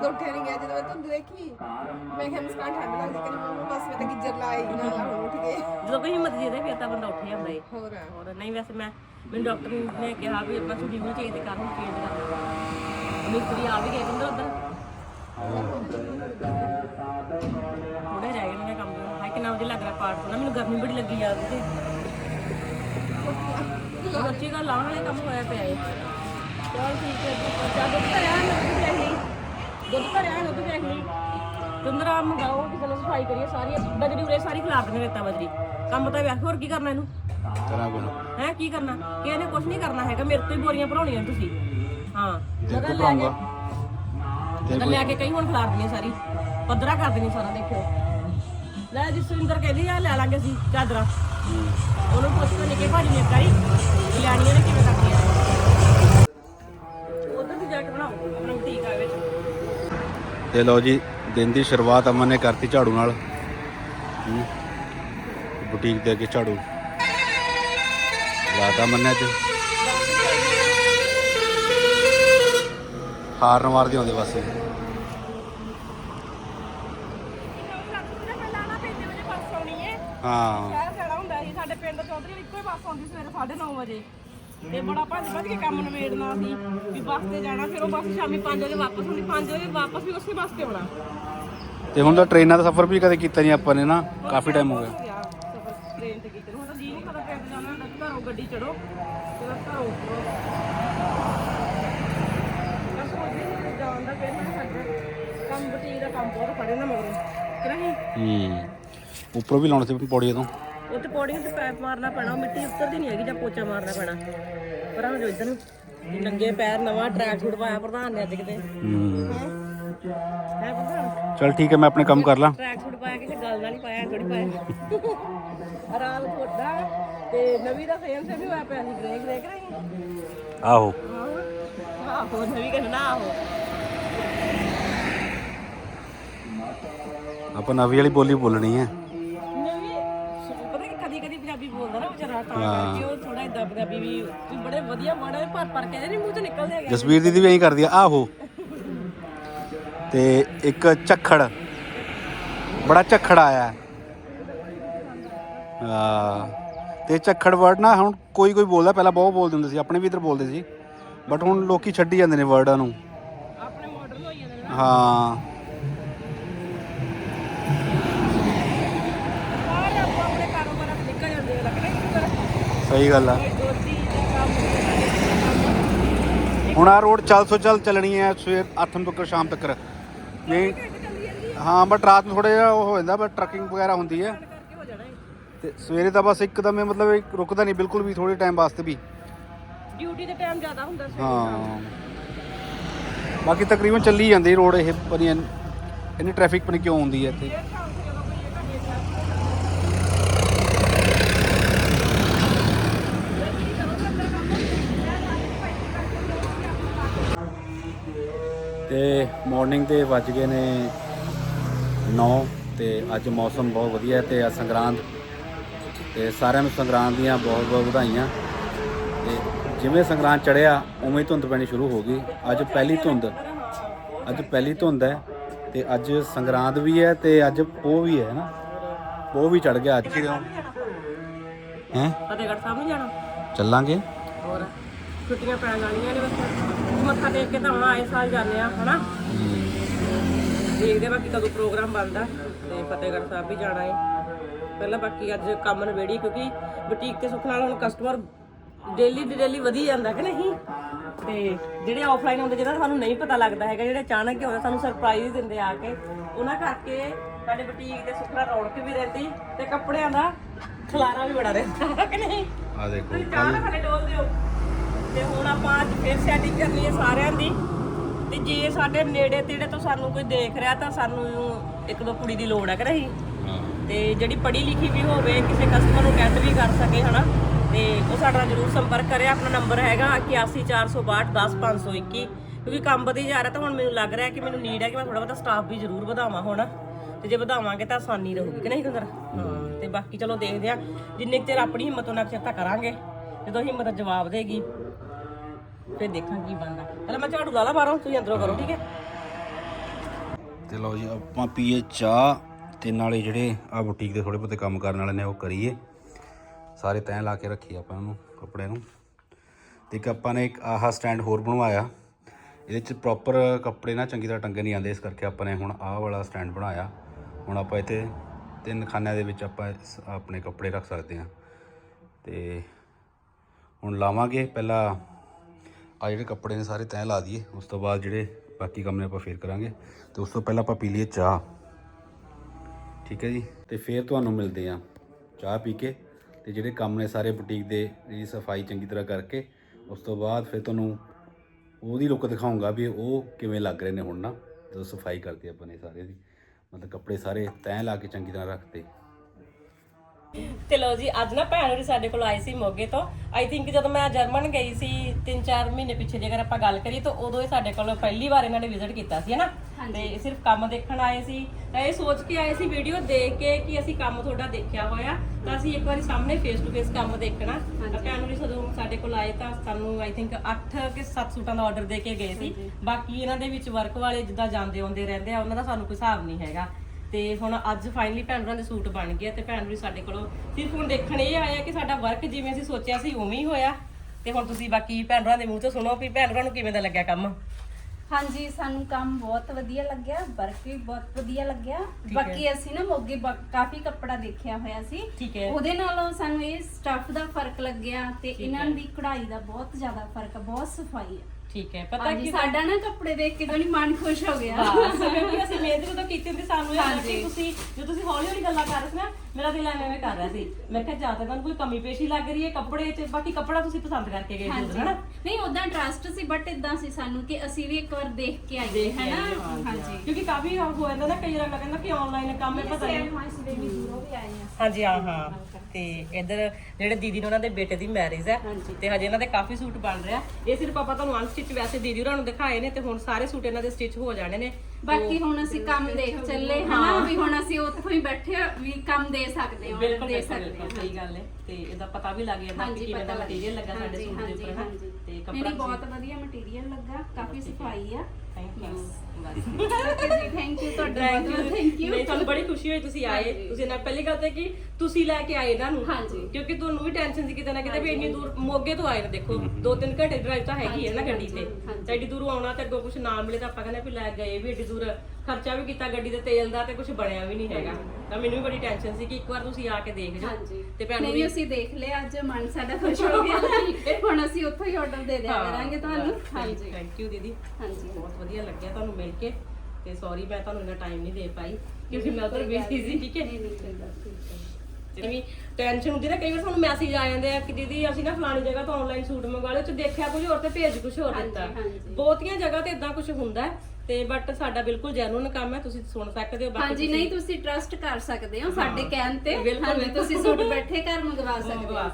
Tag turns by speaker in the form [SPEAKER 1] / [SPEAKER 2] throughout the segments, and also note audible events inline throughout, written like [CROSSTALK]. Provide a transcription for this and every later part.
[SPEAKER 1] ਤਾਂ
[SPEAKER 2] ਉੱਠਿਆ
[SPEAKER 3] ਨਹੀਂ ਗਿਆ ਜਦੋਂ ਮੈਂ ਤੁਹਾਨੂੰ ਦੇਖੀ ਮੈਂ ਕਿਹਾ ਮੁਸਕਾਨ ਠੰਡ ਲੱਗਦੀ ਕਰੀ ਮੰਮਾ ਬਸ ਮੈਂ ਤਾਂ ਗਿੱਜਰ ਲਾਈ ਨਾ ਲਾ ਉੱਠ ਗਏ
[SPEAKER 2] ਜਦੋਂ ਕੋਈ ਹਿੰਮਤ ਦੇ ਦੇ ਫਿਰ ਤਾਂ ਬੰਦਾ ਉੱਠ ਜਾਂਦਾ ਏ
[SPEAKER 3] ਹੋਰ
[SPEAKER 2] ਹੋਰ ਨਹੀਂ ਵੈਸੇ ਮੈਂ ਮੈਨੂੰ ਡਾਕਟਰ ਨੇ ਕਿਹਾ ਵੀ ਆਪਣਾ ਸ਼ਡਿਊਲ ਚੇਂਜ ਕਰ ਹੁਣ ਚੇਂਜ ਕਰਨਾ ਮਿਸਤਰੀ ਆ ਵੀ ਗਏ ਕਹਿੰਦੇ ਉਧਰ ਥੋੜੇ ਰਹਿ ਗਏ ਨੇ ਕੰਮ ਹਾਈ ਕਿੰਨਾ ਵਜੇ ਲੱਗ ਰਿਹਾ ਪਾਠ ਹੋਣਾ ਮੈਨੂੰ ਗਰਮੀ ਬੜੀ ਲੱਗੀ ਯਾਰ ਤੇ ਸੱਚੀ ਗੱਲ ਆਉਣ ਵਾਲੇ ਕੰਮ ਹੋਇਆ ਪਿਆ ਏ ਚਲ ਠੀਕ ਹੈ ਚਾਹ ਦੁੱਧ ਧਰਿਆ ਹੈ ਦੁੱਧ ਦੇਖ ਲਈ ਦੁੱਧ ਧਰਿਆ ਹੈ ਦੁੱਧ ਦੇਖ ਲਈ। ਤੁੰਦਰਾ ਮੰਗਾਓ ਕਿਸੇ ਨੂੰ ਸਫ਼ਾਈ ਕਰੀਏ ਸਾਰੀ ਬਜਰੀ ਉਰੇ ਸਾਰੀ ਖਿਲਾਰ ਦੇਣੇ ਰੇਤਾ ਬਜਰੀ ਕੰਮ ਤਾਂ ਵੇਖ ਹੋਰ ਕੀ ਕਰਨਾ ਇਹਨੂੰ?
[SPEAKER 1] ਤੇਰਾ ਕੋਲ
[SPEAKER 2] ਹੈ ਕੀ ਕਰਨਾ? ਕਿਸੇ ਨੇ ਕੁਝ ਨਹੀਂ ਕਰਨਾ ਹੈਗਾ ਮੇਰੇ ਤੋਂ ਹੀ ਬੋਰੀਆਂ ਭਰਾਉਣੀਆਂ ਤੁਸੀਂ। ਹਾਂ।
[SPEAKER 1] ਤੇਰੇ
[SPEAKER 2] ਮਗਰ
[SPEAKER 1] ਕੋ
[SPEAKER 2] ਲੈ ਕੇ
[SPEAKER 1] ਭਰਾਉਂਗਾ
[SPEAKER 2] ਮਗਰ ਲੈ ਕੇ ਕਈ ਹੁਣ ਖਿਲਾਰ ਦੇਣੀ ਸਾਰੀ। ਪੱਧਰਾ ਕਰ ਦੇਣੀ ਸਾਰਾ ਦੇਖਿਓ। ਲੈ ਜੀ ਸੁਰਿੰਦਰ ਕਹਿੰਦੀ ਆ ਲੈ ਲਾਂਗੇ ਅਸੀਂ ਚਾਦਰਾਂ। ਉਹਨੂੰ ਪੁੱਛ ਕੇ ਨਿੱਕੇ ਭਾਜੀ ਨੇ ਕਰੀ ਲੈਣੀਆਂ ਨੇ ਕਿਵੇਂ ਕਰਨੀਆਂ
[SPEAKER 1] ਤੇ ਲਓ ਜੀ, ਦਿਨ ਦੀ ਸ਼ੁਰੂਆਤ ਅਮਨ ਨੇ ਕਰਤੀ ਝਾੜੂ ਨਾਲ। ਬੁਟੀਕ ਦੇ ਅੱਗੇ ਝਾੜੂ। ਲਾਤਾ ਮੰਨੇ ਚ ਹਾਰਨ ਮਾਰਦੇ ਆਉਂਦੇ ਬਸ।
[SPEAKER 2] ਬੱਸ ਹਾਂ। ਸ਼ਹਿਰ ਹੁੰਦਾ ਸੀ, ਸਾਡੇ ਪਿੰਡ ਚੌਧਰੀ ਇੱਕੋ ਹੀ ਬੱਸ ਆਉਂਦੀ ਸਵੇਰੇ 9:30 ਵਜੇ। ਤੇ ਬੜਾ ਭੱਜ ਭੱਜ ਕੇ ਕੰਮ ਨਿਬੇੜਨਾ ਸੀ ਵੀ ਬੱਸ ਤੇ ਜਾਣਾ ਫਿਰ ਉਹ ਬੱਸ ਸ਼ਾਮੀ 5 ਵਜੇ ਵਾਪਸ ਹੁੰਦੀ 5 ਵਜੇ ਵਾਪਸ ਵੀ ਉਸੇ ਬੱਸ ਤੇ ਆਉਣਾ।
[SPEAKER 1] ਤੇ ਹੁਣ ਤਾਂ ਟ੍ਰੇਨਾਂ ਦਾ ਸਫ਼ਰ ਵੀ ਕਦੇ ਕੀਤਾ ਨਹੀਂ ਆਪਾਂ ਨੇ ਨਾ ਕਾਫੀ ਟਾਈਮ ਹੋ ਗਿਆ।
[SPEAKER 2] ਸਫਰ ਟ੍ਰੇਨ ਤੇ ਕੀਤੇ ਹੁਣ ਤਾਂ ਜੀ ਨਹੀਂ ਪਤਾ ਪਿੰਡ ਜਾਣਾ ਹੁੰਦਾ ਘਰੋਂ ਗੱਡੀ ਚੜੋ ਤੇ ਬਸ ਘਰੋਂ ਉਤਰੋ ਬਸ ਉਹ ਜੀ ਜਾਣ ਦਾ ਕਹਿੰਦਾ ਸਾਡਾ ਕੰਮ ਬੁਟੀਕ ਦਾ ਕੰਮ ਬਹੁਤ ਫੜੇ ਨਾ ਮਗਰੋਂ ਕਿ ਨਹੀਂ?
[SPEAKER 1] ਹੂੰ ਉੱਪਰੋਂ ਵੀ ਲਾਉਣੇ ਸੀ ਪੌੜੀਆਂ ਤੋਂ।
[SPEAKER 2] ਉਹ ਤੇ ਪੌੜੀਆਂ ਤੇ ਪੈਪ ਮਾਰਨਾ ਪੈਣਾ ਉਹ ਮਿੱਟੀ ਉੱਤਰਦੀ ਨਹੀਂ ਹੈਗੀ ਜਾਂ ਪੋਚਾ ਮਾਰਨਾ ਪੈਣਾ। ਪਰ ਆ ਜੋ ਇਧਰ ਨੂੰ ਇਹ ਨੰਗੇ ਪੈਰ ਨਵਾਂ ਟਰੈਕ ਸੂਟ ਪਾਇਆ ਪ੍ਰਧਾਨ ਨੇ ਅੱਜ ਕਿਤੇ।
[SPEAKER 1] ਹੂੰ।
[SPEAKER 2] ਹੈ ਪ੍ਰਧਾਨ?
[SPEAKER 1] ਚਲ ਠੀਕ ਹੈ ਮੈਂ ਆਪਣੇ ਕੰਮ ਕਰ ਲਾਂ।
[SPEAKER 2] ਟਰੈਕ ਸੂਟ ਪਾਇਆ ਕਿਸੇ ਗੱਲ ਨਾਲ ਹੀ ਪਾਇਆ ਥੋੜੀ ਪਾਇਆ। ਆਰਾਮ ਥੋੜਾ ਤੇ ਨਵੀਂ ਦਾ ਫੇਮ ਸੇ ਵੀ ਹੋਇਆ ਪਿਆ ਸੀ ਗ੍ਰੇਕ ਗ੍ਰੇਕ ਰਹੀ
[SPEAKER 1] ਆਹੋ।
[SPEAKER 2] ਆਹੋ ਨਵੀਂ ਕਹਿੰਦਾ ਆਹੋ।
[SPEAKER 1] ਆਪਾਂ ਨਵੀਂ ਵਾਲੀ ਬੋਲੀ ਬੋਲਣੀ ਹੈ।
[SPEAKER 2] ਨਵੀਂ ਪਤਾ ਕਿ ਕਦੀ ਕਦੀ ਪੰਜਾਬੀ ਬੋਲਦਾ ਨਾ ਵਿਚਾਰਾ ਤਾਂ ਕਰਕੇ ਉਹ ਥੋੜਾ ਇਦਾਂ ਪੰਜਾਬੀ ਵੀ ਵੀ ਬੜੇ ਵਧੀਆ ਮਾੜਾ ਭਰ ਭਰ ਕੇ ਨਹੀਂ ਮੂੰਹ ਚ ਨਿਕਲਦੇ ਹੈਗੇ
[SPEAKER 1] ਜਸਵੀਰ ਦੀਦੀ ਵੀ ਐਂ ਕਰਦੀ ਆ ਆਹੋ। ਤੇ ਇੱਕ ਝੱਖੜ। ਬੜਾ ਝੱਖੜ ਆਇਆ। ਆ ਤੇ ਝੱਖੜ ਵਰਡ ਨਾ ਹੁਣ ਕੋਈ ਕੋਈ ਬੋਲਦਾ ਪਹਿਲਾਂ ਬਹੁਤ ਬੋਲਦੇ ਹੁੰਦੇ ਸੀ ਆਪਣੇ ਵੀ ਇੱਧਰ ਬੋਲਦੇ ਸੀ। ਬਟ ਹੁਣ ਲੋਕੀ ਛੱਡੀ ਜਾਂਦੇ ਨੇ ਵਰਡਾਂ ਨੂੰ।
[SPEAKER 2] ਆਪਣੇ ਮਾਡਰਨ ਹੋਈ ਜਾਂਦੇ ਨੇ।
[SPEAKER 1] ਹਾਂ। ਸਹੀ ਗੱਲ ਆ। ਹੁਣ ਆ ਰੋਡ ਚੱਲ ਸੋ ਚੱਲ ਚੱਲਣੀ ਹੈ ਸਵੇਰ 8 ਤੋਂ ਸ਼ਾਮ ਤੱਕ। ਨਹੀਂ ਹਾਂ ਬਟ ਰਾਤ ਨੂੰ ਥੋੜਾ ਜਿਹਾ ਉਹ ਹੋ ਜਾਂਦਾ ਬਟ ਟਰੱਕਿੰਗ ਵਗੈਰਾ ਹੁੰਦੀ ਹੈ। ਤੇ ਸਵੇਰੇ ਤਾਂ ਬਸ ਇੱਕਦਮ ਹੀ ਮਤਲਬ ਰੁਕਦਾ ਨਹੀਂ ਬਿਲਕੁਲ ਵੀ ਥੋੜੇ ਟਾਈਮ ਵਾਸਤੇ ਵੀ।
[SPEAKER 2] ਡਿਊਟੀ ਦੇ ਟਾਈਮ ਜ਼ਿਆਦਾ ਹੁੰਦਾ ਸੀ
[SPEAKER 1] ਹਾਂ। ਬਾਕੀ ਤਕਰੀਬਨ ਚੱਲੀ ਜਾਂਦੀ ਰੋਡ ਇਹ ਪਨੀ ਇੰਨੀ ਟ੍ਰੈਫਿਕ ਪਨੀ ਕਿਉਂ ਹੁੰਦੀ ਹੈ ਇੱਥੇ। ਤੇ ਮਾਰਨਿੰਗ ਦੇ ਵੱਜ ਗਏ ਨੇ 9 ਤੇ ਅੱਜ ਮੌਸਮ ਬਹੁਤ ਵਧੀਆ ਹੈ ਤੇ ਅੱਜ ਸੰਗਰਾਂਦ ਤੇ ਸਾਰਿਆਂ ਨੂੰ ਸੰਗਰਾਂਦ ਦੀਆਂ ਬਹੁਤ ਬਹੁਤ ਵਧਾਈਆਂ। ਤੇ ਜਿਵੇਂ ਸੰਗਰਾਂਦ ਚੜਿਆ ਉਵੇਂ ਹੀ ਧੁੰਦ ਪੈਣੀ ਸ਼ੁਰੂ ਹੋ ਗਈ। ਅੱਜ ਪਹਿਲੀ ਧੁੰਦ ਅੱਜ ਪਹਿਲੀ ਧੁੰਦ ਹੈ ਤੇ ਅੱਜ ਸੰਗਰਾਂਦ ਵੀ ਹੈ ਤੇ ਅੱਜ ਪੋਹ ਵੀ ਹੈ ਨਾ। ਪੋਹ ਵੀ ਚੜ ਗਿਆ ਅੱਜ। ਹੈ?
[SPEAKER 2] ਫਤਿਹਗੜ੍ਹ ਸਾਹਿਬ ਨੂੰ ਜਾਣਾ?
[SPEAKER 1] ਚੱਲਾਂਗੇ।
[SPEAKER 2] ਹੋਰ? ਛੁੱਟੀਆਂ ਪੈਣ ਵਾਲੀਆਂ ਨੇ ਬਸ। ਮੱਥਾ ਟੇਕ ਕੇ ਤਾਂ ਆਉਣਾ ਆਏ ਸਾਲ ਜਾਂਦੇ ਆ ਹਨਾ? ਦੇਖਦੇ ਬਾਕੀ ਕਦੋਂ ਪ੍ਰੋਗਰਾਮ ਬਣਦਾ ਤੇ ਫਤਿਹਗੜ੍ਹ ਸਾਹਿਬ ਵੀ ਜਾਣਾ ਹੈ ਪਹਿਲਾਂ ਬਾਕੀ ਅੱਜ ਕੰਮ ਨਵੇੜੀ ਕਿਉਂਕਿ ਬੁਟੀਕ ਤੇ ਸੁੱਖ ਨਾਲ ਹੁਣ ਕਸਟਮਰ ਡੇਲੀ ਦੀ ਡੇਲੀ ਵਧੀ ਜਾਂਦਾ ਕਿ ਨਹੀਂ? ਤੇ ਜਿਹੜੇ ਆਫਲਾਈਨ ਹੁੰਦੇ ਜਿਹਨਾਂ ਦਾ ਸਾਨੂੰ ਨਹੀਂ ਪਤਾ ਲੱਗਦਾ ਹੈਗਾ ਜਿਹੜੇ ਅਚਾਨਕ ਹੀ ਹੁੰਦੇ ਸਾਨੂੰ ਸਰਪ੍ਰਾਈਜ਼ ਦਿੰਦੇ ਆ ਕੇ। ਉਹਨਾਂ ਕਰਕੇ ਸਾਡੇ ਬੁਟੀਕ ਤੇ ਸੁੱਖ ਨਾਲ ਰੌਣਕ ਵੀ ਰਹਿੰਦੀ ਤੇ ਕੱਪੜਿਆਂ ਦਾ ਖਲਾਰਾ ਵੀ ਬੜਾ ਰਹਿੰਦਾ ਕਿ ਨਹੀਂ?
[SPEAKER 1] ਆ ਦੇਖੋ
[SPEAKER 2] ਚਾਹ ਨਾ ਥੱਲੇ ਡੋਲ ਦਿਓ ਤੇ ਹੁਣ ਆਪਾਂ ਅੱਜ ਫਿਰ ਸੈਟਿੰਗ ਕਰਨੀ ਹੈ ਸਾਰਿਆਂ ਦੀ। ਤੇ ਜੇ ਸਾਡੇ ਨੇੜੇ ਤੇੜੇ ਤੋਂ ਸਾਨੂੰ ਕੋਈ ਦੇਖ ਰਿਹਾ ਤਾਂ ਸਾਨੂੰ ਇੱਕ ਦੋ ਕੁੜੀ ਦੀ ਲੋੜ ਹੈ ਕਿ ਨਹੀਂ? ਤੇ ਜਿਹੜੀ ਪੜ੍ਹੀ ਲਿਖੀ ਵੀ ਹੋਵੇ ਕਿਸੇ ਕਸਟਮਰ ਨੂੰ ਕੈਟ ਵੀ ਕਰ ਸਕੇ ਹਨਾ? ਤੇ ਉਹ ਸਾਡਾ ਜਰੂਰ ਸੰਪਰਕ ਕਰੇ। ਆਪਣਾ ਨੰਬਰ ਹੈਗਾ 8146210521 ਕਿਉਂਕਿ ਕੰਮ ਵਧੀ ਜਾ ਰਿਹਾ ਤਾਂ ਹੁਣ ਮੈਨੂੰ ਲੱਗ ਰਿਹਾ ਕਿ ਮੈਨੂੰ ਨੀਡ ਹੈ ਕਿ ਮੈਂ ਥੋੜਾ ਬਹੁਤਾ ਸਟਾਫ ਵੀ ਜ਼ਰੂਰ ਵਧਾਵਾਂ ਹੁਣ। ਤੇ ਜੇ ਵਧਾਵਾਂਗੇ ਤਾਂ ਆਸਾਨੀ ਰਹੂਗੀ ਕਿ ਨਹੀਂ ਕੁੰਦਰ ਹਾਂ ਤੇ ਬਾਕੀ ਚਲੋ ਦੇਖਦੇ ਆ ਜਿੰਨੇ ਕੁ ਚਿਰ ਆਪਣੀ ਹਿੰਮਤ ਉਹਨਾਂ ਚਿਰ ਤਾਂ ਕਰਾਂਗੇ। ਜਦੋਂ ਹਿੰਮਤ ਜਵਾਬ ਦੇਗੀ, ਫਿਰ ਦੇਖਾਂ ਕੀ ਬਣਦਾ। ਪਹਿਲਾਂ ਮੈਂ ਝਾੜੂ ਲਾ ਲਾ ਬਾਹਰੋਂ, ਤੁਸੀਂ ਅੰਦਰੋਂ ਕਰੋ, ਠੀਕ ਹੈ?
[SPEAKER 1] ਤੇ ਲਓ ਜੀ, ਆਪਾਂ ਪੀਏ ਚਾਹ ਤੇ ਨਾਲੇ ਜਿਹੜੇ ਆ ਬੁਟੀਕ ਦੇ ਥੋੜੇ ਬਹੁਤੇ ਕੰਮ ਕਰਨ ਵਾਲੇ ਨੇ, ਉਹ ਕਰੀਏ। ਸਾਰੇ ਤੈਅ ਲਾ ਕੇ ਰੱਖੀ ਆਪਾਂ ਉਹਨੂੰ ਕੱਪੜੇ ਨੂੰ। ਤੇ ਇੱਕ ਆਪਾਂ ਨੇ ਇੱਕ ਆਹਾ ਸਟੈਂਡ ਹੋਰ ਬਣਵਾਇਆ। ਇਹਦੇ ਚ ਪ੍ਰੋਪਰ ਕੱਪੜੇ ਨਾ ਚੰਗੀ ਤਰ੍ਹਾਂ ਟੰਗੇ ਨਹੀਂ ਆਉਂਦੇ ਇਸ ਕਰਕੇ ਆਪਾਂ ਨੇ ਹੁਣ ਆਹ ਵਾਲਾ ਸਟੈਂਡ ਬਣਾਇਆ। ਹੁਣ ਆਪਾਂ ਇੱਥੇ ਤਿੰਨ ਖਾਨਿਆਂ ਦੇ ਵਿੱਚ ਆਪਾਂ ਆਪਣੇ ਕੱਪੜੇ ਰੱਖ ਸਕਦੇ ਹਾਂ। ਤੇ ਹੁਣ ਲਾਵਾਂਗੇ, ਪਹਿਲਾਂ ਆ ਜਿਹੜੇ ਕੱਪੜੇ ਨੇ ਸਾਰੇ ਤੈਅ ਲਾ ਦਈਏ, ਉਸ ਤੋਂ ਬਾਅਦ ਜਿਹੜੇ ਬਾਕੀ ਕੰਮ ਨੇ ਆਪਾਂ ਫੇਰ ਕਰਾਂਗੇ। ਤੇ ਉਸ ਤੋਂ ਪਹਿਲਾਂ ਆਪਾਂ ਪੀ ਲਈਏ ਚਾਹ। ਠੀਕ ਹੈ ਜੀ? ਤੇ ਫੇਰ ਤੁਹਾਨੂੰ ਮਿਲਦੇ ਆ ਚਾਹ ਪੀ ਕੇ। ਤੇ ਜਿਹੜੇ ਕੰਮ ਨੇ ਸਾਰੇ ਬੁਟੀਕ ਦੇ ਦੀ ਸਫ਼ਾਈ ਚੰਗੀ ਤਰ੍ਹਾਂ ਕਰਕੇ, ਉਸ ਤੋਂ ਬਾਅਦ ਫਿਰ ਤੁਹਾਨੂੰ ਉਹਦੀ ਲੁੱਕ ਦਿਖਾਉਂਗਾ ਵੀ ਉਹ ਕਿਵੇਂ ਲੱਗ ਰਹੇ ਨੇ ਹੁਣ ਨਾ। ਜਦੋਂ ਸਫ਼ਾਈ ਕਰਦੇ ਆਪਾਂ ਨੇ ਸਾਰੇ ਦੀ। ਮਤਲਬ ਕੱਪੜੇ ਸਾਰੇ ਤੈਅ ਲਾ ਕੇ ਚੰਗੀ ਤਰ੍ਹਾਂ ਰੱਖਤੇ।
[SPEAKER 2] ਤੇ ਲਓ ਜੀ ਅੱਜ ਨਾ ਭੈਣ ਹੋਰੀ ਸਾਡੇ ਕੋਲ ਆਈ ਸੀ ਮੋਗੇ ਤੋਂ। ਆਈ ਥਿੰਕ ਜਦੋਂ ਮੈਂ ਜਰਮਨ ਗਈ ਸੀ 3-4 ਮਹੀਨੇ ਪਿੱਛੇ ਜੇ ਅਗਰ ਆਪਾਂ ਗੱਲ ਕਰੀਏ ਤਾਂ ਉਦੋਂ ਹੀ ਸਾਡੇ ਕੋਲ ਪਹਿਲੀ ਵਾਰ ਇਹਨਾਂ ਨੇ ਵਿਜ਼ਿਟ ਕੀਤਾ ਸੀ ਹਨਾ ਤੇ ਸਿਰਫ ਕੰਮ ਦੇਖਣ ਆਏ ਸੀ। ਤਾਂ ਇਹ ਸੋਚ ਕੇ ਆਏ ਸੀ ਵੀਡੀਓ ਦੇਖ ਕੇ ਕਿ ਅਸੀਂ ਕੰਮ ਤੁਹਾਡਾ ਦੇਖਿਆ ਹੋਇਆ ਤਾਂ ਅਸੀਂ ਇੱਕ ਵਾਰੀ ਸਾਹਮਣੇ ਫੇਸ ਟੂ ਫੇਸ ਕੰਮ ਦੇਖਣਾ ਭੈਣ ਹੋਰੀ ਜਦੋਂ ਸਾਡੇ ਕੋਲ ਆਏ ਤਾਂ ਸਾਨੂੰ ਆਈ ਥਿੰਕ 8 ਕਿ 7 ਸੂਟਾਂ ਦਾ ਆਰਡਰ ਦੇ ਕੇ ਗਏ ਸੀ। ਬਾਕੀ ਇਹਨਾਂ ਦੇ ਵਿੱਚ ਵਰਕ ਵਾਲੇ ਜਿੱਦਾਂ ਜਾਂਦੇ ਆਉਂਦੇ ਰਹਿੰਦੇ ਆ ਉਹਨਾਂ ਦਾ ਸਾਨੂੰ ਕੋਈ ਹਿਸਾਬ ਨਹੀਂ ਹੈਗਾ। ਤੇ ਹੁਣ ਅੱਜ ਫਾਈਨਲੀ ਭੈਣ ਭਰਾ ਦੇ ਸੂਟ ਬਣ ਗਏ ਤੇ ਭੈਣ ਵੀ ਸਾਡੇ ਕੋਲੋਂ ਸਿਰਫ ਹੁਣ ਦੇਖਣ ਇਹ ਆਇਆ ਕਿ ਸਾਡਾ ਵਰਕ ਜਿਵੇਂ ਅਸੀਂ ਸੋਚਿਆ ਸੀ ਉਵੇਂ ਹੀ ਹੋਇਆ। ਤੇ ਹੁਣ ਤੁਸੀਂ ਬਾਕੀ ਭੈਣ ਭਰਾ ਦੇ ਮੂੰਹ ਤੋਂ ਸੁਣੋ ਵੀ ਭੈਣ ਭਰਾ ਨੂੰ ਕਿਵੇਂ ਦਾ ਲੱਗਿਆ ਕੰਮ।
[SPEAKER 4] ਹਾਂਜੀ ਸਾਨੂੰ ਕੰਮ ਬਹੁਤ ਵਧੀਆ ਲੱਗਿਆ ਵਰਕ ਵੀ ਬਹੁਤ ਵਧੀਆ ਲੱਗਿਆ। ਬਾਕੀ ਅਸੀਂ ਨਾ ਮੋਗੇ ਬ- ਕਾਫੀ ਕੱਪੜਾ ਦੇਖਿਆ ਹੋਇਆ ਸੀ।
[SPEAKER 2] ਠੀਕ ਹੈ।
[SPEAKER 4] ਉਹਦੇ ਨਾਲੋਂ ਸਾਨੂੰ ਇਹ ਸਟੱਫ ਦਾ ਫ਼ਰਕ ਲੱਗਿਆ ਤੇ ਇਹਨਾਂ ਦੀ ਕਢਾਈ ਦਾ ਬਹੁਤ ਜ਼ਿਆਦਾ ਫ਼ਰਕ ਆ ਬਹੁਤ ਸਫ਼ਾਈ ਹੈ।
[SPEAKER 2] ਠੀਕ ਹੈ ਪਤਾ
[SPEAKER 4] ਹਾਂਜੀ
[SPEAKER 2] ਕੀ
[SPEAKER 4] ਸਾਡਾ ਨਾ ਕੱਪੜੇ ਦੇਖ ਕੇ ਜਾਨੀ ਮਨ ਖੁਸ਼ ਹੋ ਗਿਆ।
[SPEAKER 2] ਬਸ ਕਿਉਂਕਿ ਅਸੀਂ ਮਿਹਨਤ ਜਦੋਂ ਕੀਤੀ ਹੁੰਦੀ ਸਾਨੂੰ ਇਹ ਲੱਗਾ ਕਿ ਤੁਸੀਂ ਜੋ ਤੁਸੀਂ ਹੌਲੀ ਹੌਲੀ ਗੱਲਾਂ ਕਰ ਰਹੇ ਸੀ ਨਾ ਮੇਰਾ ਦਿਲ ਐਵੇਂ ਐਵੇਂ ਕਰ ਰਿਹਾ ਸੀ। ਮੈਂ ਕਿਹਾ ਜਾਂ ਤਾਂ ਤੁਹਾਨੂੰ ਕੋਈ ਕਮੀ ਪੇਸ਼ੀ ਲੱਗ ਰਹੀ ਹੈ ਕੱਪੜੇ 'ਚ ਬਾਕੀ ਕੱਪੜਾ ਤੁਸੀਂ ਪਸੰਦ ਕਰਕੇ ਗਏ ਉਦੋਂ, ਹਨਾ?
[SPEAKER 4] ਨਹੀਂ ਉਦਾਂ ਟਰਸਟ ਸੀ ਬਟ ਇਦਾਂ ਸੀ ਸਾਨੂੰ ਕਿ ਅਸੀਂ ਵੀ ਇੱਕ ਵਾਰ ਦੇਖ ਕੇ ਆਈਏ ਹੈ ਨਾ ਹਾਂਜੀ।
[SPEAKER 2] ਕਿਉਂਕਿ ਕਾਫੀ ਹੋ ਜਾਂਦਾ ਨਾ ਕਈ ਵਾਰ ਕਹਿੰਦਾ ਕਿ ਆਨਲਾਈਨ ਕੰਮ ਹੈ ਪਤਾ ਨਹੀਂ।
[SPEAKER 4] ਹਾਂ ਇਸ ਲਈ ਵੀ ਦੂਰੋਂ ਵੀ ਆਏ ਆ
[SPEAKER 2] ਹਾਂਜੀ ਹਾਂ ਹਾਂ। ਤੇ ਇਧਰ ਜਿਹੜੇ ਦੀਦੀ ਨੇ ਉਹਨਾਂ ਦੇ ਬੇਟੇ ਦੀ ਮੈਰਿਜ ਹੈ ਤੇ ਹਜੇ ਇਹਨਾਂ ਦੇ ਕਾਫੀ ਸੂਟ ਬਣ ਰਿਹਾ ਇਹ ਸਿਰਫ ਆਪਾਂ ਤੁਹਾਨੂੰ ਅਨਸਟਿਚ ਵੈਸੇ ਦੀਦੀ ਹੋਰਾਂ ਨੂੰ ਦਿਖਾਏ ਨੇ ਤੇ ਹੁਣ ਸਾਰੇ ਸੂਟ ਇਹਨਾਂ ਦੇ ਸਟਿਚ ਹੋ ਜਾਣੇ ਨੇ।
[SPEAKER 4] ਬਾਕੀ ਹੁਣ ਅਸੀਂ ਕੰਮ ਦੇਖ ਚੱਲੇ ਹਨਾ ਵੀ ਹੁਣ ਅਸੀਂ ਉੱਥੋਂ ਹੀ ਬੈਠੇ ਵੀ ਕੰਮ ਦੇ ਸਕਦੇ ਹਾਂ
[SPEAKER 2] ਬਿਲਕੁਲ
[SPEAKER 4] ਦੇ ਸਕਦੇ
[SPEAKER 2] ਬਿਲਕੁਲ, ਸਹੀ ਗੱਲ ਹੈ। ਤੇ ਇਹਦਾ ਪਤਾ ਵੀ ਲੱਗ ਜਾਂਦਾ ਕਿ
[SPEAKER 4] ਹਾਂਜੀ
[SPEAKER 2] ਕਿਵੇਂ ਦਾ
[SPEAKER 4] ਪਤਾ
[SPEAKER 2] ਮਟੀਰੀਅਲ ਲੱਗਾ ਸਾਡੇ ਸੂਟ ਦੇ ਉੱਪਰ। ਤੇ ਕੱਪੜਾ
[SPEAKER 4] ਬਹੁਤ ਵਧੀਆ ਮਟੀਰੀਅਲ ਲੱਗਾ ਕਾਫੀ ਸਫ਼ਾਈ ਆ।
[SPEAKER 2] Thank you
[SPEAKER 4] ji thank you ਤੁਹਾਡਾ ਬਹੁਤ ਥੈਂਕ ਯੂ
[SPEAKER 2] ਤੁਹਾਨੂੰ ਬੜੀ ਖੁਸ਼ੀ ਹੋਈ ਤੁਸੀਂ ਆਏ। ਤੁਸੀਂ ਨਾ ਪਹਿਲੀ ਗੱਲ ਤੇ ਕਿ ਤੁਸੀਂ ਲੈ ਕੇ ਆਏ ਇਹਨਾਂ ਨੂੰ।
[SPEAKER 4] ਹਾਂਜੀ।
[SPEAKER 2] ਕਿਉਂਕਿ ਤੁਹਾਨੂੰ ਵੀ ਟੈਨਸ਼ਨ ਸੀ ਕਿਤੇ ਨਾ ਕਿਤੇ ਵੀ ਇੰਨੀ ਦੂਰ ਮੋਗੇ ਤੋਂ ਆਏ ਨੇ ਦੇਖੋ। ਦੋ ਤਿੰਨ ਘੰਟੇ ਡਰਾਈਵ ਤਾਂ ਹੈਗੀ ਹੈ ਨਾ ਗੱਡੀ ਤੇ। ਤੇ ਐਡੀ ਦੂਰੋਂ ਆਉਣਾ ਤੇ ਅੱਗੋਂ ਕੁਝ ਨਾ ਮਿਲੇ ਤਾਂ ਆਪਾਂ ਕਹਿੰਦੇ ਵੀ ਲੈ ਗਏ ਵੀ ਐਡੀ ਦੂਰ ਖਰਚਾ ਵੀ ਕੀਤਾ ਗੱਡੀ ਦੇ ਤੇਲ ਦਾ ਤੇ ਕੁਝ ਬਣਿਆ ਵੀ ਨਹੀਂ ਹੈਗਾ। ਤਾਂ ਮੈਨੂੰ ਵੀ ਬੜੀ ਟੈਨਸ਼ਨ ਸੀ ਕਿ ਇੱਕ ਵਾਰ ਤੁਸੀਂ ਆ ਕੇ ਦੇਖ ਜਾਓ।
[SPEAKER 4] ਹਾਂਜੀ।
[SPEAKER 2] ਤੇ ਭੈਣ ਨੂੰ
[SPEAKER 4] ਨਹੀਂ
[SPEAKER 2] ਵੀ
[SPEAKER 4] ਅਸੀਂ ਦੇਖ ਲਿਆ ਅੱਜ ਮਨ ਸਾਡਾ ਖੁਸ਼ ਹੋ ਗਿਆ। [LAUGHS] ਹੁਣ ਅਸੀਂ ਉੱਥੋਂ ਹੀ ਆਰਡਰ ਦੇ ਦਿਆ ਕਰਾਂਗੇ ਤੁਹਾਨੂੰ। ਹਾਂਜੀ।
[SPEAKER 2] ਥੈਂਕ ਯੂ ਦੀਦੀ।
[SPEAKER 4] ਹਾਂਜੀ।
[SPEAKER 2] ਬਹੁਤ ਵਧੀਆ। ਲੱਗਿਆ ਤੁਹਾਨੂੰ ਮਿਲ ਕੇ। ਤੇ ਸੌਰੀ ਮੈਂ ਤੁਹਾਨੂੰ ਇੰਨਾ ਟਾਈਮ ਨਹੀਂ ਦੇ ਪਾਈ ਕਿਉਂਕਿ ਮੈਂ ਉਧਰ ਬਿਜ਼ੀ ਸੀ ਠੀਕ ਹੈ
[SPEAKER 4] ਨਹੀਂ ਨਹੀਂ ਕੋਈ ਗੱਲ ਨਹੀਂ।
[SPEAKER 2] ਜਿਵੇਂ ਟੈਨਸ਼ਨ ਹੁੰਦੀ ਨਾ ਕਈ ਵਾਰ ਸਾਨੂੰ ਮੈਸੇਜ ਆ ਜਾਂਦੇ ਆ ਕਿ ਦੀਦੀ ਅਸੀਂ ਨਾ ਫਲਾਣੀ ਜਗ੍ਹਾ ਤੋਂ ਆਨਲਾਈਨ ਸੂਟ ਮੰਗਵਾ ਲਏ ਤੇ ਦੇਖਿਆ ਕੁਝ ਹੋਰ ਤੇ ਭੇਜ ਕੁਝ ਹੋਰ ਦਿੱਤਾ। ਬਹੁਤੀਆਂ ਜਗ੍ਹਾ ਤੇ ਇਦਾਂ ਕੁਝ ਹੁੰਦਾ ਹੈ ਤੇ ਬਟ ਸਾਡਾ ਬਿਲਕੁਲ ਜੈਨੂਨ ਕੰਮ ਹੈ ਤੁਸੀਂ ਸੁਣ ਸਕਦੇ ਹੋ
[SPEAKER 4] ਹਾਂਜੀ ਨਹੀਂ ਤੁਸੀਂ ਟਰਸਟ ਕਰ ਸਕਦੇ ਹੋ ਸਾਡੇ ਕਹਿਣ ਤੇ।
[SPEAKER 2] ਬਿਲਕੁਲ।
[SPEAKER 4] ਤੁਸੀਂ ਸੂਟ ਬੈਠੇ ਘਰ ਮੰਗਵਾ ਹੋ।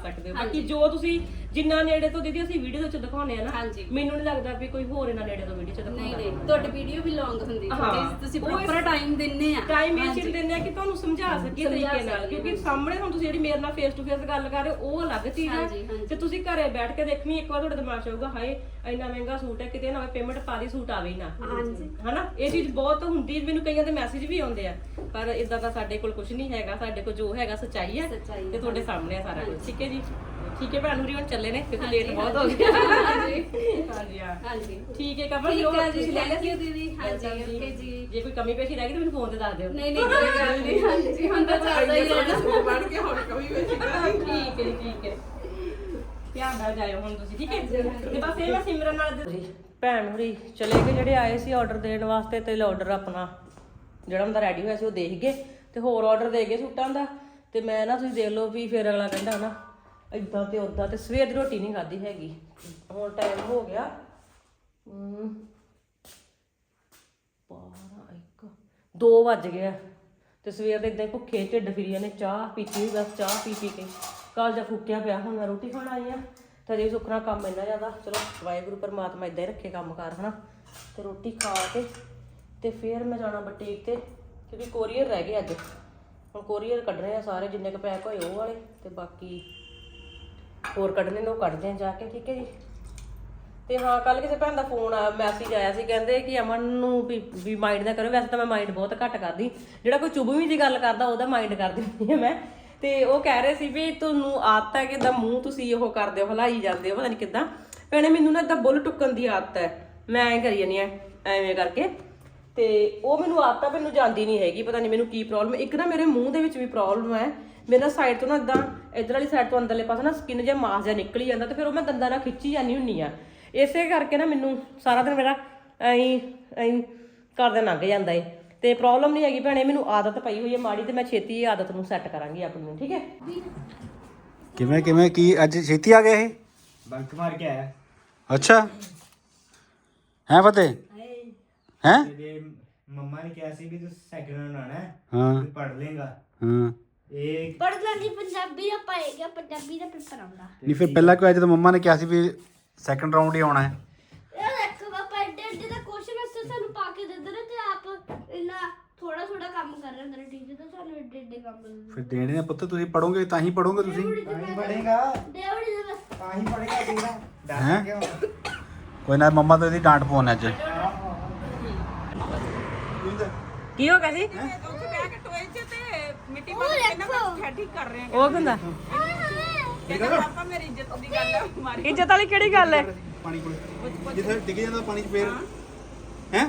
[SPEAKER 2] ਸਕਦੇ ਹੋ। ਬਾਕੀ ਜੋ ਤੁਸੀਂ ਜਿੰਨਾ ਨੇੜੇ ਤੋਂ ਦੀਦੀ ਅਸੀਂ ਵੀਡੀਓ ਦੇ ਵਿੱਚ ਦਿਖਾਉਂਦੇ ਆ ਨਾ
[SPEAKER 4] ਹਾਂਜੀ।
[SPEAKER 2] ਮੈਨੂੰ ਨਹੀਂ ਲੱਗਦਾ ਵੀ ਕੋਈ ਹੋਰ ਇਹਨਾਂ ਨੇੜੇ ਤੋਂ ਵੀਡੀਓ ਚ
[SPEAKER 4] ਨਹੀਂ
[SPEAKER 2] ਦਿਖਾਉਂਦਾ।
[SPEAKER 4] ਨਹੀਂ ਤੁਹਾਡੀ ਵੀਡੀਓ ਵੀ ਲੌਂਗ ਹੁੰਦੀ
[SPEAKER 2] ਹਾਂ।
[SPEAKER 4] ਕਿਉਂਕਿ ਤੁਸੀਂ
[SPEAKER 2] ਉਹ
[SPEAKER 4] ਪ੍ਰੋਪਰ ਟਾਈਮ ਦਿੰਨੇ ਆ।
[SPEAKER 2] ਟਾਈਮ ਇਹ ਚੀਜ਼ ਦਿੰਦੇ ਆ ਕਿ ਤੁਹਾਨੂੰ ਸਮਝਾ ਸਕੀਏ
[SPEAKER 4] ਸਮਝਾ
[SPEAKER 2] ਤਰੀਕੇ ਨਾਲ
[SPEAKER 4] ਸਕੀਏ,
[SPEAKER 2] ਕਿਉਂਕਿ ਸਾਹਮਣੇ ਹੁਣ ਤੁਸੀਂ ਜਿਹੜੀ ਮੇਰੇ ਨਾਲ ਫੇਸ ਟੂ ਫੇਸ ਗੱਲ ਕਰ ਰਹੇ ਹੋ ਉਹ ਅਲੱਗ ਚੀਜ਼
[SPEAKER 4] ਹਾਂਜੀ,
[SPEAKER 2] ਹੈ
[SPEAKER 4] ਹਾਂਜੀ।
[SPEAKER 2] ਤੇ ਤੁਸੀਂ ਘਰੇ ਬੈਠ ਕੇ ਦੇਖਣੀ ਇੱਕ ਵਾਰ ਤੁਹਾਡੇ ਦਿਮਾਗ 'ਚ ਆਊਗਾ ਹਾਏ ਇੰਨਾ ਮਹਿੰਗਾ ਸੂਟ ਹੈ ਕਿਤੇ ਨਾ ਪੇਮੈਂਟ ਪਾ ਦੀ ਸੂਟ ਆਵੇ ਹੀ ਨਾ।
[SPEAKER 4] ਹਾਂਜੀ।
[SPEAKER 2] ਹਨਾ? ਇਹ ਚੀਜ਼ ਬਹੁਤ ਹੁੰਦੀ ਮੈਨੂੰ ਕਈਆਂ ਦੇ ਮੈਸੇਜ ਵੀ ਆਉਂਦੇ ਆ। ਪਰ ਇਦਾਂ ਦਾ ਸਾਡੇ ਕੋਲ ਕੁਝ ਨਹੀਂ ਹੈਗਾ ਸਾਡੇ ਕੋਲ ਜੋ ਹੈਗਾ ਸੱਚਾਈ ਹੈ
[SPEAKER 4] ਸੱਚਾਈ ਹੈ,
[SPEAKER 2] ਤੇ ਤੁਹਾਡੇ ਸਾਹਮਣੇ ਆ ਸਾਰਾ ਕੁਝ ਠੀਕ ਹੈ ਜੀ? ਠੀਕ ਹੈ ਭੈਣ ਹੁਰੀ ਹੁਣ ਚੱਲੇ ਨੇ ਕਿਉਂਕਿ ਲੇਟ ਬਹੁਤ ਹੋ ਗਿਆ
[SPEAKER 4] ਹਾਂਜੀ।
[SPEAKER 2] ਹਾਂਜੀ ਹਾਂ।
[SPEAKER 4] ਹਾਂਜੀ।
[SPEAKER 2] ਠੀਕ ਹੈ ਕਮਲ ਜੀ
[SPEAKER 4] ਠੀਕ ਹੈ ਜੀ ਥੈਂਕ ਯੂ ਦੀਦੀ। ਹਾਂਜੀ ਓਕੇ ਜੀ।
[SPEAKER 2] ਜੇ। ਕੋਈ ਕਮੀ ਪੇਸ਼ੀ ਰਹਿ ਗਈ ਤਾਂ ਮੈਨੂੰ ਫੋਨ ਤੇ ਦੱਸ ਦਿਓ।
[SPEAKER 4] ਨਹੀਂ ਨਹੀਂ ਕੋਈ ਗੱਲ ਨਹੀਂ। ਹਾਂਜੀ। ਹੁਣ ਤਾਂ ਚੱਲਦਾ ਹੀ ਰਹਿਣਾ।
[SPEAKER 3] ਬਣ ਕੇ ਹੁਣ ਕਵੀ ਵਿੱਚ
[SPEAKER 2] ਠੀਕ ਹੈ ਠੀਕ ਹੈ। ਧਿਆਨ ਨਾਲ ਜਾਇਓ ਹੁਣ ਤੁਸੀਂ ਠੀਕ ਹੈ? ਤੇ ਬਸ ਇਹ ਮੈਂ ਸਿਮਰਨ ਨਾਲ ਭੈਣ ਹੁਰੀ ਚਲੇ ਗਏ ਜਿਹੜੇ ਆਏ ਸੀ ਆਰਡਰ ਦੇਣ ਵਾਸਤੇ ਤੇ ਆਰਡਰ ਆਪਣਾ। ਜਿਹੜਾ ਹੁੰਦਾ ਰੈਡੀ ਹੋਇਆ ਸੀ ਉਹ ਦੇਖ ਗਏ ਤੇ ਹੋਰ ਆਰਡਰ ਦੇ ਗਏ ਸੂਟਾਂ ਦਾ। ਤੇ ਮੈਂ ਨਾ ਤੁਸੀਂ ਦੇਖ ਲਓ ਵੀ ਫਿਰ ਅਗਲਾ ਕਹਿੰਦਾ ਨਾ ਇਦਾਂ ਤੇ ਉਦਾਂ ਤੇ ਸਵੇਰ ਦੀ ਰੋਟੀ ਨਹੀਂ ਖਾਧੀ ਹੈਗੀ। ਹੁਣ ਟਾਈਮ ਹੋ ਗਿਆ। ਹਮ, 12 1 2 ਵੱਜ ਗਿਆ ਤੇ ਸਵੇਰ ਦੇ ਇਦਾਂ ਹੀ ਭੁੱਖੇ ਢਿੱਡ ਫਿਰੀਆਂ ਨੇ ਚਾਹ ਪੀਤੀ ਬਸ ਚਾਹ ਪੀ ਪੀ ਕੇ। ਕਾਲ ਜਾ ਫੁੱਕਿਆ ਪਿਆ ਹੁਣ ਮੈਂ ਰੋਟੀ ਖਾਣ ਆਈ ਆ। ਤੇ ਜੇ ਸੁਖਣਾ ਕੰਮ ਇੰਨਾ ਜ਼ਿਆਦਾ। ਚਲੋ ਵਾਹਿਗੁਰੂ ਪਰਮਾਤਮਾ ਇਦਾਂ ਹੀ ਰੱਖੇ ਕੰਮ ਕਰ ਹਨਾ। ਤੇ ਰੋਟੀ ਖਾ ਕੇ ਤੇ ਫਿਰ ਮੈਂ ਜਾਣਾ ਬੁਟੀਕ ਤੇ ਕਿਉਂਕਿ ਕੋਰੀਅਰ ਰਹਿ ਗਏ ਅੱਜ। ਹੁਣ ਕੋਰੀਅਰ ਕੱਢਣੇ ਆ ਸਾਰੇ ਜਿੰਨੇ ਕੁ ਪੈਕ ਹੋਏ ਉਹ ਵਾਲੇ। ਤੇ ਬਾਕੀ ਹੋਰ ਕੱਢਣੇ ਨੇ, ਉਹ ਕੱਢਦੇ ਆ ਜਾ ਕੇ, ਠੀਕ ਹੈ ਜੀ? ਤੇ ਹਾਂ ਕੱਲ ਕਿਸੇ ਭੈਣ ਦਾ ਫੋਨ ਆਇਆ ਮੈਸੇਜ ਆਇਆ ਸੀ, ਕਹਿੰਦੇ ਕਿ ਅਮਨ ਨੂੰ ਵੀ ਵੀ ਮਾਈਂਡ ਨਾ ਕਰੋ, ਵੈਸੇ ਤਾਂ ਮੈਂ ਮਾਈਂਡ ਬਹੁਤ ਘੱਟ ਕਰਦੀ। ਜਿਹੜਾ ਕੋਈ ਚੁਭਵੀਂ ਦੀ ਗੱਲ ਕਰਦਾ, ਉਹਦਾ ਮਾਈਂਡ ਕਰ ਦਿੰਦੀ ਹਾਂ ਮੈਂ। ਤੇ ਉਹ ਕਹਿ ਰਹੇ ਸੀ ਵੀ ਤੁਹਾਨੂੰ ਆਦਤ ਹੈ ਕਿ ਇਦਾਂ ਮੂੰਹ ਤੁਸੀਂ ਉਹ ਕਰਦੇ ਹੋ, ਹਲਾਈ ਜਾਂਦੇ ਹੋ, ਪਤਾ ਨਹੀਂ ਕਿਦਾਂ। ਭੈਣੇ, ਮੈਨੂੰ ਨਾ ਇਦਾਂ ਬੁੱਲ ਟੁੱਕਣ ਦੀ ਆਦਤ ਹੈ। ਮੈਂ ਐਂ ਕਰੀ ਜਾਂਦੀ ਆ ਐਵੇਂ ਕਰਕੇ। ਤੇ ਉਹ ਮੈਨੂੰ ਆਦਤ ਆ, ਮੈਨੂੰ ਜਾਂਦੀ ਨਹੀਂ ਹੈਗੀ, ਪਤਾ ਨਹੀਂ ਮੈਨੂੰ ਕੀ ਪ੍ਰੋਬਲਮ ਇੱਕ ਨਾ ਮੇਰੇ ਮੂੰਹ ਦੇ ਵਿੱਚ ਵੀ ਪ੍ਰੋਬਲਮ ਹੈ। ਮੇਰੇ ਸਾਈਡ ਤੋਂ ਨਾ ਇਦਾਂ ਇਧਰ ਵਾਲੀ ਸਾਈਡ ਤੋਂ ਅੰਦਰਲੇ ਪਾਸੇ ਨਾ ਸਕਿਨ ਜਿਹਾ ਮਾਸ ਜਿਹਾ ਨਿਕਲੀ ਜਾਂਦਾ ਤੇ ਫਿਰ ਉਹ ਮੈਂ ਦੰਦਾਂ ਨਾਲ ਖਿੱਚੀ ਜਾਂਦੀ ਹੁੰਨੀ ਆ। ਇਸੇ ਕਰਕੇ ਨਾ ਮੈਨੂੰ ਸਾਰਾ ਦਿਨ ਮੇਰਾ ਐਂ ਐਂ ਕਰਦੇ ਲੰਘ ਜਾਂਦਾ ਏ। ਤੇ ਪ੍ਰੋਬਲਮ ਨਹੀਂ ਹੈਗੀ ਭੈਣੇ ਮੈਨੂੰ ਆਦਤ ਪਈ ਹੋਈ ਹੈ ਮਾੜੀ ਤੇ ਮੈਂ ਛੇਤੀ ਇਹ ਆਦਤ ਨੂੰ ਸੈੱਟ ਕਰਾਂਗੀ ਆਪਣੀ ਨੂੰ ਠੀਕ ਹੈ?
[SPEAKER 1] ਕਿਵੇਂ ਕਿਵੇਂ ਕੀ ਅੱਜ ਛੇਤੀ ਆ ਗਏ ਇਹ?
[SPEAKER 5] ਬੰਕ ਮਾਰ ਕੇ ਆਇਆ।
[SPEAKER 1] ਅੱਛਾ। ਹੈ ਫਤਿਹ? ਹੈ?
[SPEAKER 5] ਮੰਮਾ ਨੇ ਕਿਹਾ ਸੀ ਵੀ ਤੂੰ ਸੈਕਿੰਡ ਰਾਉਂਡ ਆਣਾ ਹੈ
[SPEAKER 1] ਹਾਂ।
[SPEAKER 5] ਤੂੰ ਪੜ ਲੇਗਾ
[SPEAKER 1] ਹਾਂ।
[SPEAKER 5] ਇਹ
[SPEAKER 6] ਪੰਜਾਬੀ ਦਾ ਪਾਏਗਾ ਪੰਜਾਬੀ ਦਾ ਪੇਪਰ ਆਉਂਦਾ।
[SPEAKER 1] ਨਹੀਂ ਫਿਰ ਪਹਿਲਾਂ ਕਿਉਂ ਜਦੋਂ ਮੰਮਾ ਨੇ ਕਿਹਾ ਸੀ ਵੀ ਸੈਕੰਡ ਰਾਉਂਡ ਹੀ ਆਉਣਾ ਹੈ?
[SPEAKER 6] ਇਹ ਦੇਖੋ ਪਾਪਾ ਐਡੇ ਐਡੇ ਦਾ ਕੁਐਸਚਨ ਅਸਰ ਸਾਨੂੰ ਪਾ ਕੇ ਦਿੰਦੇ ਨੇ ਤੇ ਆਪ ਇੰਨਾ ਥੋੜਾ ਥੋੜਾ ਕੰਮ ਕਰ ਰਹੇ ਹੁੰਦੇ ਨੇ ਟੀਚਰ ਤਾਂ ਸਾਨੂੰ ਐਡੇ ਐਡੇ ਕੰਮ ਦਿੰਦੇ
[SPEAKER 1] ਫਿਰ ਦੇਣੇ ਨੇ ਪੁੱਤ ਤੁਸੀਂ ਪੜੋਗੇ ਤਾਂ ਹੀ ਪੜੋਗੇ ਤੁਸੀਂ।
[SPEAKER 5] ਤਾਂ ਹੀ ਪੜੇਗਾ
[SPEAKER 6] ਦੇਵੜੀ ਦੇ ਬਸ
[SPEAKER 5] ਤਾਂ ਹੀ ਪੜੇਗਾ ਤੇਰਾ
[SPEAKER 1] ਹੈਂ?
[SPEAKER 5] ਡਰ ਕਿਉਂ
[SPEAKER 1] ਕੋਈ ਨਾ ਮੰਮਾ ਤਾਂ ਇਹਦੀ ਡਾਂਟ ਪਾਉਣ ਅੱਜ।
[SPEAKER 2] ਕੀ ਹੋ ਗਿਆ ਸੀ
[SPEAKER 6] ਉਹ
[SPEAKER 2] ਕਹਿੰਦਾ ਇੱਜ਼ਤ ਵਾਲੀ ਕਿਹੜੀ ਗੱਲ ਹੈ?
[SPEAKER 1] ਪਾਣੀ ਕੋਲ। ਜਿੱਥੇ ਡਿੱਗ ਜਾਂਦਾ ਪਾਣੀ 'ਚ ਫੇਰ। ਹੈ।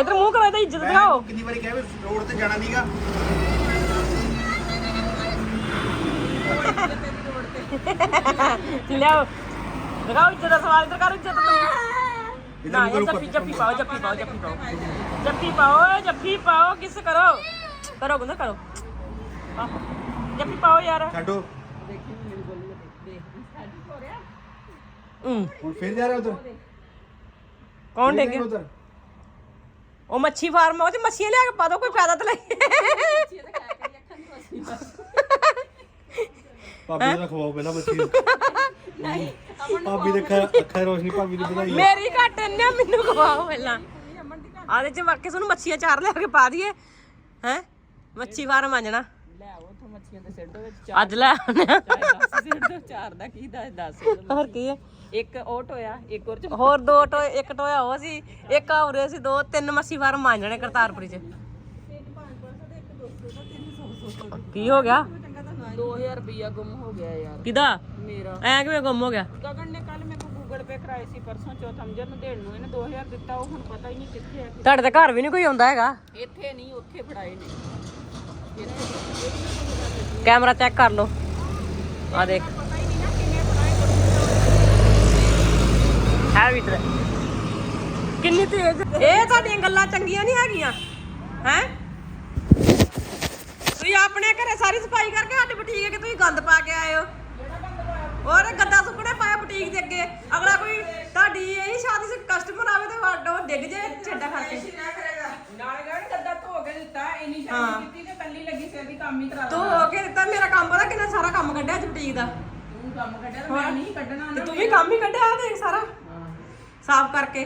[SPEAKER 2] ਇਧਰ ਮੂੰਹ ਕਰੋ ਤਾਂ ਇੱਜ਼ਤ ਦਿਖਾਓ।
[SPEAKER 1] ਕਿੰਨੀ ਵਾਰੀ ਕਿਹਾ ਵੀ ਰੋਡ ਤੇ ਜਾਣਾ ਨਹੀਂਗਾ
[SPEAKER 2] ਲਿਆਓ। ਦਿਖਾਓ ਇੱਜ਼ਤ ਦਾ ਸਵਾਲ ਇਧਰ ਕਰੋ ਇੱਜ਼ਤ ਨਹੀਂ ਨਾ ਇਹ ਜੱਫੀ ਜੱਫੀ ਪਾਓ ਜੱਫੀ ਪਾਓ ਜੱਫੀ ਪਾਓ ਜੱਫੀ ਪਾਓ ਜੱਫੀ ਪਾਓ ਕਿਸ ਕਰੋ ਕਰੋ ਗੁੰਦਾ ਕਰੋ ਆਹ, ਜੱਫੀ ਪਾਓ ਯਾਰ
[SPEAKER 1] ਛੱਡੋ
[SPEAKER 2] ਹੂੰ
[SPEAKER 1] ਹੁਣ ਫੇਰ ਜਾ ਰਿਹਾ ਉਧਰ
[SPEAKER 2] ਕੌਣ ਡਿੱਗ ਗਿਆ
[SPEAKER 1] ਉਧਰ
[SPEAKER 2] ਉਹ ਮੱਛੀ ਫਾਰਮ ਆ ਉਹ ਤੇ ਮੱਛੀਆਂ ਲਿਆ ਕੇ ਪਾ ਦੋ ਕੋਈ ਫਾਇਦਾ ਤਾਂ
[SPEAKER 1] ਭਾਬੀ ਦਾ ਨੂੰ ਭਾਬੀ ਅੱਖਾਂ ਅੱਖਾਂ ਰੋਸ਼ਨੀ ਭਾਬੀ ਦੀ ਵਧਾਈ
[SPEAKER 2] ਮੇਰੀ ਘੱਟ ਇੰਨੇ ਮੈਨੂੰ ਖਵਾਓ ਪਹਿਲਾਂ। ਆਦੇ ਚ ਵਾਕੇ ਸਾਨੂੰ ਮੱਛੀਆਂ ਚਾਰ ਲਿਆ ਕੇ ਪਾ ਦਈਏ। ਹੈ? ਮੱਛੀ ਫਾਰਮ ਆਂਜਣਾ ਲੈ ਆਓ ਉਥੋਂ ਮੱਛੀਆਂ ਦੇ ਸਿੱਟ ਦੋ ਅੱਜ ਲੈ ਆਉਣੇ ਆ।
[SPEAKER 7] ਚਾਰ ਦਾ ਕੀ ਦੱਸ ਦੱਸ
[SPEAKER 2] ਹੋਰ ਕੀ ਹੈ
[SPEAKER 7] ਇੱਕ ਓਟ ਹੋਇਆ ਇੱਕ ਹੋਰ ਚ
[SPEAKER 2] ਹੋਰ ਦੋ ਟੋਏ ਇੱਕ ਟੋਇਆ ਉਹ ਸੀ ਇੱਕ ਆਉਰੇ ਸੀ ਦੋ ਤਿੰਨ ਮੱਛੀ ਫਾਰਮ ਆਂਜਣੇ ਕਰਤਾਰਪੁਰੀ ਚ। ਕੀ ਹੋ ਗਿਆ?
[SPEAKER 7] 2000 ਰੁਪਿਆ ਗੁੰਮ ਹੋ ਗਿਆ ਯਾਰ।
[SPEAKER 2] ਕਿਦਾ?
[SPEAKER 7] ਮੇਰਾ।
[SPEAKER 2] ਐ ਕਿਵੇਂ ਗੁੰਮ ਹੋ ਗਿਆ?
[SPEAKER 7] ਗਗਨ ਨੇ ਕੱਲ ਮੇਰੇ ਕੋ ਗੂਗਲ ਪੇ ਕਰਾਏ ਸੀ ਪਰਸੋਂ ਚੌਥ ਅੰਜਰ ਨੂੰ ਦੇਣ ਨੂੰ। ਇਹਨੇ 2000 ਦਿੱਤਾ ਉਹ ਹੁਣ ਪਤਾ ਹੀ ਨਹੀਂ ਕਿੱਥੇ ਹੈ
[SPEAKER 2] ਤੁਹਾਡੇ ਤੇ ਘਰ ਵੀ ਨਹੀਂ ਕੋਈ ਆਉਂਦਾ ਹੈਗਾ?
[SPEAKER 7] ਇੱਥੇ ਨਹੀਂ ਉੱਥੇ ਫੜਾਏ ਨੇ।
[SPEAKER 2] ਕੈਮਰਾ ਚੈੱਕ ਕਰ ਲਓ। ਆ ਦੇਖ। ਹੈ ਵੀ ਤੇਰੇ। ਕਿੰਨੀ ਤੇਜ਼ ਇਹ ਤੁਹਾਡੀਆਂ ਗੱਲਾਂ ਚੰਗੀਆਂ ਨਹੀਂ ਹੈਗੀਆਂ ਹੈ? ਤੁਸੀਂ ਆਪਣੇ ਘਰੇ ਸਾਰੀ ਸਫ਼ਾਈ ਕਰਕੇ ਸਾਡੇ ਬੁਟੀਕ ਕੇ ਤੁਸੀਂ ਗੰਦ ਪਾ ਕੇ ਆਏ ਹੋ? ਹੋਰ ਗੱਦਾ ਸੁੱਕਣੇ ਪਾਇਆ ਬੁਟੀਕ ਦੇ ਅੱਗੇ। ਅਗਲਾ ਕੋਈ ਤੁਹਾਡੀ ਇਹ ਸ਼ਾਦੀ ਸੇ ਕਸਟਮਰ ਆਵੇ ਤੇ ਵਾਡੋ ਡਿੱਗ ਜੇ ਛੱਡਾ ਕਰਕੇ
[SPEAKER 7] ਨਾਲੇ ਗੜ ਗੱਦਾ ਧੋ ਕੇ ਦਿੱਤਾ ਇੰਨੀ ਸ਼ਾਦੀ ਕੀਤੀ ਤੇ ਕੱਲੀ ਲੱਗੀ ਸੀ ਦੀ ਕੰਮ ਹੀ ਕਰਾ
[SPEAKER 2] ਤੂੰ ਹੋ ਕੇ ਦਿੱਤਾ ਮੇਰਾ ਕੰਮ ਪਤਾ ਕਿੰਨਾ ਸਾਰਾ ਕੰਮ ਕੱਢਿਆ ਅੱਜ ਬੁਟੀਕ ਦਾ।
[SPEAKER 7] ਤੂੰ ਕੰਮ ਕੱਢਿਆ ਤੇ ਮੈਂ ਨਹੀਂ ਕੱਢਣਾ
[SPEAKER 2] ਤੇ ਤੂੰ ਵੀ ਕੰਮ ਹੀ ਕੱਢਿਆ ਆ ਦੇਖ ਸਾਰਾ। ਸਾਫ਼ ਕਰਕੇ।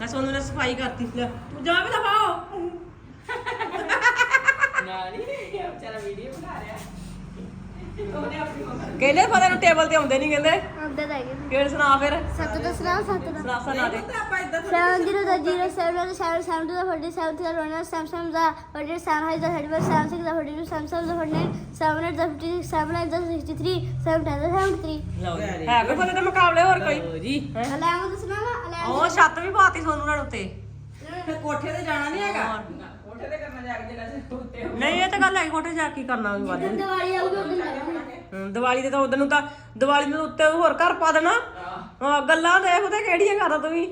[SPEAKER 2] ਮੈਂ ਸੋਨੂੰ ਨੇ ਸਫ਼ਾਈ ਕਰਤੀ। ਲੈ ਤੂੰ ਜਾ ਵੀ ਦਫਾਓ
[SPEAKER 7] ਨਾਲ ਹੀ ਵਿਚਾਰਾ ਵੀਡੀਓ ਬਣਾ ਰਿਹਾ।
[SPEAKER 2] ਕਹਿੰਦੇ ਪਤਾ ਨੂੰ ਟੇਬਲ ਤੇ ਆਉਂਦੇ ਨਹੀਂ ਕਹਿੰਦੇ
[SPEAKER 6] ਆਉਂਦਾ ਤਾਂ ਹੈਗੇ
[SPEAKER 2] ਕਿਹੜੇ ਸੁਣਾ ਫਿਰ
[SPEAKER 6] ਸੱਤ ਦਾ ਸੁਣਾ ਸੱਤ ਦਾ
[SPEAKER 2] ਸਰਾਸਾ ਨਾ ਦੇ
[SPEAKER 6] to the forty seven to the one seven seven the forty seven five the thirty one seven six the forty two seven seven the forty nine seven eight the fifty six seven nine the sixty three seven ten the seventy three
[SPEAKER 2] ਲਓ ਜੀ। ਹੈ ਕੋਈ ਪਤਾ ਤੇ ਮੁਕਾਬਲੇ ਹੋਰ ਕੋਈ
[SPEAKER 7] ਜੀ
[SPEAKER 6] ਅਲਾਮ ਦਾ ਸੁਣਾ ਵਾ ਅਲਾਮ
[SPEAKER 2] ਉਹ ਛੱਤ ਵੀ ਪਾਤੀ ਸੋਨੂੰ ਨਾਲ ਉੱਤੇ
[SPEAKER 7] ਕੋਠੇ ਤੇ ਜਾਣਾ ਨਹੀਂ ਹੈਗਾ ਕੋਠੇ ਤੇ ਕਰਨਾ ਜਾ ਕੇ ਜਿਹੜਾ ਉੱਤੇ
[SPEAKER 2] ਨਹੀਂ ਇਹ ਤਾਂ ਗੱਲ ਹੈ ਕੋਠੇ ਜਾ ਕੇ ਕਰਨਾ ਵੀ ਵੱਧ
[SPEAKER 6] ਦੀਵਾਲੀ ਆਊਗੀ ਉਦੋਂ ਜਾਣਾ
[SPEAKER 2] ਹਮ, ਦੀਵਾਲੀ ਦੇ ਤਾਂ ਉਦੋਂ ਨੂੰ ਤਾਂ ਦੀਵਾਲੀ ਨੂੰ ਉੱਤੇ ਹੋਰ ਘਰ ਪਾ ਦੇਣਾ। ਹਾਂ। ਗੱਲਾਂ ਦੇਖ ਉਹਦੇ ਕਿਹੜੀਆਂ ਕਰਦਾ ਤੂੰ ਵੀ।